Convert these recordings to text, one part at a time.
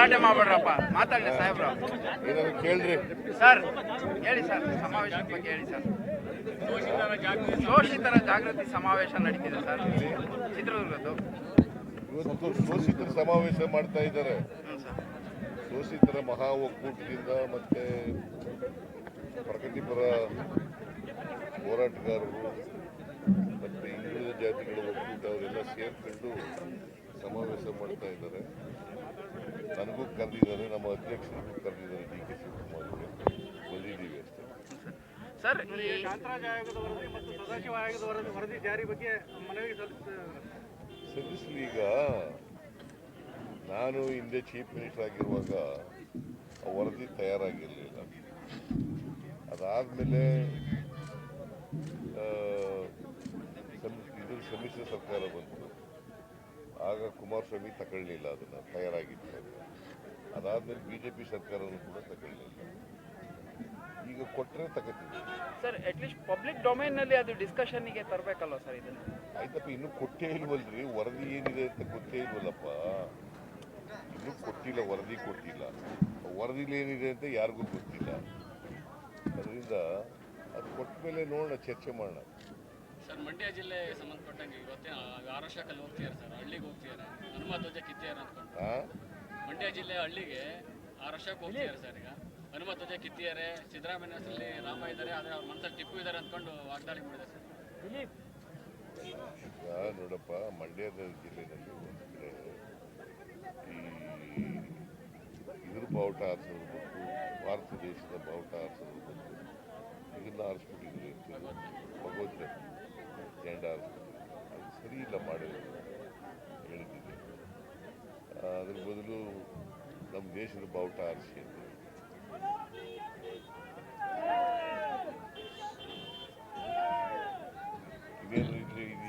ಗಲಾಟೆ ಮಾಡ್ಬೇಡ್ರಪ್ಪ. ಮಾತಾಡಿ ಸಾಹೇಬ್ರ. ಏನಾದ್ರು ಕೇಳ್ರಿ. ಸರ್ ಹೇಳಿ ಸರ್ ಸಮಾವೇಶದ ಬಗ್ಗೆ ಹೇಳಿ ಸರ್. ಶೋಷಿತರ ಜಾಗೃತಿ ಸಮಾವೇಶ ನಡೀತಿದೆ ಸರ್. ಚಿತ್ರದುರ್ಗದ್ದು. ಇವತ್ತು ಶೋಷಿತರ ಸಮಾವೇಶ ಮಾಡ್ತಾ ಇದ್ದಾರೆ. ಸರ್ ಶೋಷಿತರ ಮಹಾ ಒಕ್ಕೂಟದಿಂದ ಮತ್ತೆ ಪ್ರಗತಿಪರ ಹೋರಾಟಗಾರರು ಮತ್ತೆ ಹಿಂದುಳಿದ ಜಾತಿಗಳ ಒಕ್ಕೂಟ ಅವರೆಲ್ಲ ಸೇರ್ಕೊಂಡು ಸಮಾವೇಶ ಮಾಡ್ತಾ ಇದ್ದಾರೆ. ನನಗೂ ಕರೆದಿದ್ದಾರೆ ನಮ್ಮ ಅಧ್ಯಕ್ಷರಿಗೂ ಕರೆದಿದ್ದಾರೆ ಡಿ ಕೆ ಶಿವಕುಮಾರ್ ಬಂದಿದ್ದೀವಿ ಅಷ್ಟೇ. ಸರ್ ಈ ಕಾಂತರಾಜ್ ಆಯೋಗದ ವರದಿ ಮತ್ತು ಸದಾಶಿವ ಆಯೋಗದ ವರದಿ ವರದಿ ಜಾರಿ ಬಗ್ಗೆ ಮನವಿ ಸಲ್ಲಿಸಲಿ ಈಗ ನಾನು ಹಿಂದೆ ಚೀಫ್ ಮಿನಿಸ್ಟರ್ ಆಗಿರುವಾಗ ಆ ವರದಿ ತಯಾರಾಗಿರಲಿಲ್ಲ. ಅದಾದಮೇಲೆ ಸಮ್ಮಿಶ್ರ ಸರ್ಕಾರ ಬಂತು. ಆಗ ಕುಮಾರಸ್ವಾಮಿ ತಗೊಳ್ಳಿಲ್ಲ ಅದನ್ನು ತಯಾರಾಗಿತ್ತು ಅದು. ಅದಾದ್ಮೇಲೆ ಬಿ ಜೆ ಪಿ ಸರ್ಕಾರನೂ ಕೂಡ ತಗೊಳ್ಳಿಲ್ಲ. ಈಗ ಕೊಟ್ಟರೆ ತಗೋತೀವಿ ಸರ್ ಅಟ್ಲೀಸ್ಟ್ ಪಬ್ಲಿಕ್ ಡೊಮೈನ್ನಲ್ಲಿ ಅದು ಡಿಸ್ಕಷನ್ಗೆ ತರಬೇಕಲ್ವ ಸರ್ ಇದನ್ನು? ಆಯ್ತಪ್ಪ ಇನ್ನೂ ಕೊಟ್ಟೇ ಇಲ್ವಲ್ರಿ ವರದಿ ಏನಿದೆ ಅಂತ ಗೊತ್ತೇ ಇಲ್ವಲ್ಲಪ್ಪ. ಇನ್ನೂ ಕೊಟ್ಟಿಲ್ಲ ವರದಿ ಕೊಟ್ಟಿಲ್ಲ. ವರದಿಲಿ ಏನಿದೆ ಅಂತ ಯಾರಿಗೂ ಗೊತ್ತಿಲ್ಲ. ಅದರಿಂದ ಅದು ಕೊಟ್ಟ ಮೇಲೆ ನೋಡೋಣ ಚರ್ಚೆ ಮಾಡೋಣ. ಸರ್ ಮಂಡ್ಯ ಜಿಲ್ಲೆ ಸಂಬಂಧಪಟ್ಟಂಗೆ ಇವತ್ತೇ ಆರು ವರ್ಷಕ್ಕಲ್ಲಿ ಹೋಗ್ತಿದ್ದಾರೆ ಸರ್. ಹಳ್ಳಿಗೆ ಹೋಗ್ತಿದ್ದಾರೆ. ಹನುಮ ಧ್ವಜ ಕಿತ್ತಿಯಾರ ಅಂದ್ಕೊಂಡು. ಮಂಡ್ಯ ಜಿಲ್ಲೆ ಹಳ್ಳಿಗೆ ಆರು ವರ್ಷಕ್ಕೆ ಹೋಗ್ತಿದ್ದಾರೆ ಸರ್ ಈಗ. ಹನುಮ ಧ್ವಜ ಕಿತ್ತಿದ್ದಾರೆ ಸಿದ್ದರಾಮಯ್ಯ ಹೆಸರಲ್ಲಿ ರಾಮ ಇದ್ದಾರೆ. ಆದರೆ ಅವ್ರ ಮನಸ್ಸಲ್ಲಿ ಟಿಪ್ಪು ಇದ್ದಾರೆ ಅಂದ್ಕೊಂಡು ವಾಗ್ದಾಳಿ ಮಾಡಿದ್ದಾರೆ ಸರ್. ಈಗ ನೋಡಪ್ಪ ಮಂಡ್ಯದ ಜಿಲ್ಲೆಯಲ್ಲಿ ಒಂದು ಕಡೆ ಈ ಇದ್ರ ಬಾವುಟ ಭಾರತ ದೇಶದ ಬಾವುಟ ಹಾರಿಸೋದು ಮತ್ತು ಇದನ್ನ ಭಗವದ್ಗೀತೆ ಜೆಂಡ ಹಾರಿಸ್ಬಿಟ್ಟಿದ್ರು ಅದು ಸರಿ ಇಲ್ಲ ಮಾಡಿರೋದು ಹೇಳಿದ್ದೀನಿ ಅದ್ರ ಬದಲು ನಮ್ಮ ದೇಶದ ಬಾವುಟ ಆರಿಸಿ?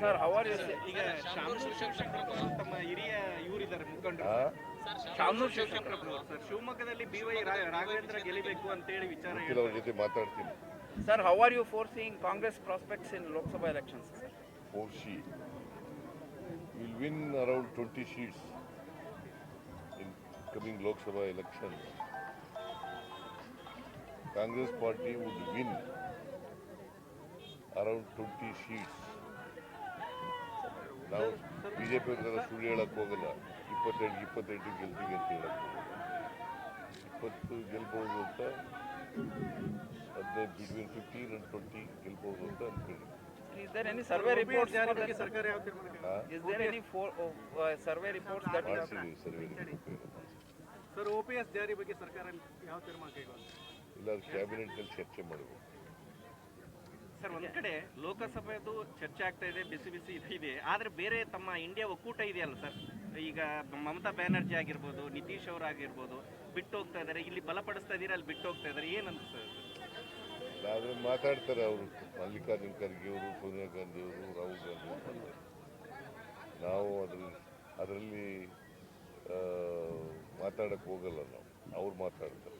ಸರ್ ಅವರ್ ಈಗ ಶಾಮನೂರು ಶಿವಶಂಕರಪ್ಪ ತಮ್ಮ ಹಿರಿಯ ಇವರಿದ್ದಾರೆ ಮುಖಂಡರು. ಆ? ಶಾಮನೂರ್ ಶಿವಶಂಕರಪ್ಪನವರು ಸರ್ ಶಿವಮೊಗ್ಗದಲ್ಲಿ ಬಿ ವೈ ರಾಘವೇಂದ್ರ ಅಂತ ಅಂತೇಳಿ ವಿಚಾರ ಜೊತೆ ಮಾತಾಡ್ತೀನಿ. Sir how are you four Congress prospects in Lok Sabha elections sir Porshi win win around 20 seats in coming Lok Sabha election. Congress party would win around 20 seats. ನಾವು ಬಿಜೆಪಿ ಅವ್ರ ಸುಳ್ಳು ಹೇಳಕ್ಕೆ ಹೋಗಲ್ಲ ಇಪ್ಪತ್ತೆಂಟು ಇಪ್ಪತ್ತೆಂಟು ಗೆಲ್ತೀವಿ ಅಂತ ಹೇಳಕ್ಕೆ ಇಪ್ಪತ್ತು ಗೆಲ್ಬಹುದು ಅಂತ ಹದಿನೈದು ಬಿಟ್ವೀನ್ ಫಿಫ್ಟೀನ್ ಅಂಡ್ ಟ್ವೆಂಟಿ ಗೆಲ್ಬಹುದು ಅಂತ ಅನ್ಕೊಂಡಿದ್ದೀನಿ. Is there any survey reports ಜಾರಿ for that? ಸರ್ಕಾರ ಯಾವ ತೀರ್ಮಾನ ಕೈಗೊಂಡಿದೆ? ಆ? Is there any for, uh, survey reports that you have? ಮಾಡ್ಸಿದ್ದೀವಿ ಸರ್ವೆ ಸರ್ ಒ ಜಾರಿ ಬಗ್ಗೆ ಸರ್ಕಾರ ಯಾವ ತೀರ್ಮಾನ ಕೈಗೊಂಡಿದೆ? ಇಲ್ಲ ಕ್ಯಾಬಿನೆಟ್ನಲ್ಲಿ ಚರ್ಚೆ ಮಾಡಬೇಕು. ಸರ್ ಒಂದ್ ಕಡೆ ಲೋಕಸಭೆದು ಚರ್ಚೆ ಆಗ್ತಾ ಇದೆ ಬಿಸಿ ಬಿಸಿ ಇದು ಇದೆ. ಆದ್ರೆ ಬೇರೆ ತಮ್ಮ ಇಂಡಿಯಾ ಒಕ್ಕೂಟ ಇದೆಯಲ್ಲ ಸರ್ ಈಗ ಮಮತಾ ಬ್ಯಾನರ್ಜಿ ಆಗಿರ್ಬೋದು ನಿತೀಶ್ ಅವರು ಆಗಿರ್ಬೋದು ಬಿಟ್ಟು ಹೋಗ್ತಾ ಇದಾರೆ. ಇಲ್ಲಿ ಬಲಪಡಿಸ್ತಾ ಇದೀರ ಅಲ್ಲಿ ಬಿಟ್ಟು ಹೋಗ್ತಾ ಇದಾರೆ. ಏನಂತ ಸರ್ ಆದ್ರೆ ಮಾತಾಡ್ತಾರೆ ಅವರು. ಮಲ್ಲಿಕಾರ್ಜುನ್ ಖರ್ಗೆ ಅವರು ಸೋನಿಯಾ ಗಾಂಧಿ ಅವರು ರಾಹುಲ್ ಗಾಂಧಿ ಅವರು. ನಾವು ಅದ್ರಲ್ಲಿ ಅದರಲ್ಲಿ ಮಾತಾಡಕ್ಕೆ ಹೋಗಲ್ಲ ನಾವು. ಅವ್ರು ಮಾತಾಡ್ತಾರೆ.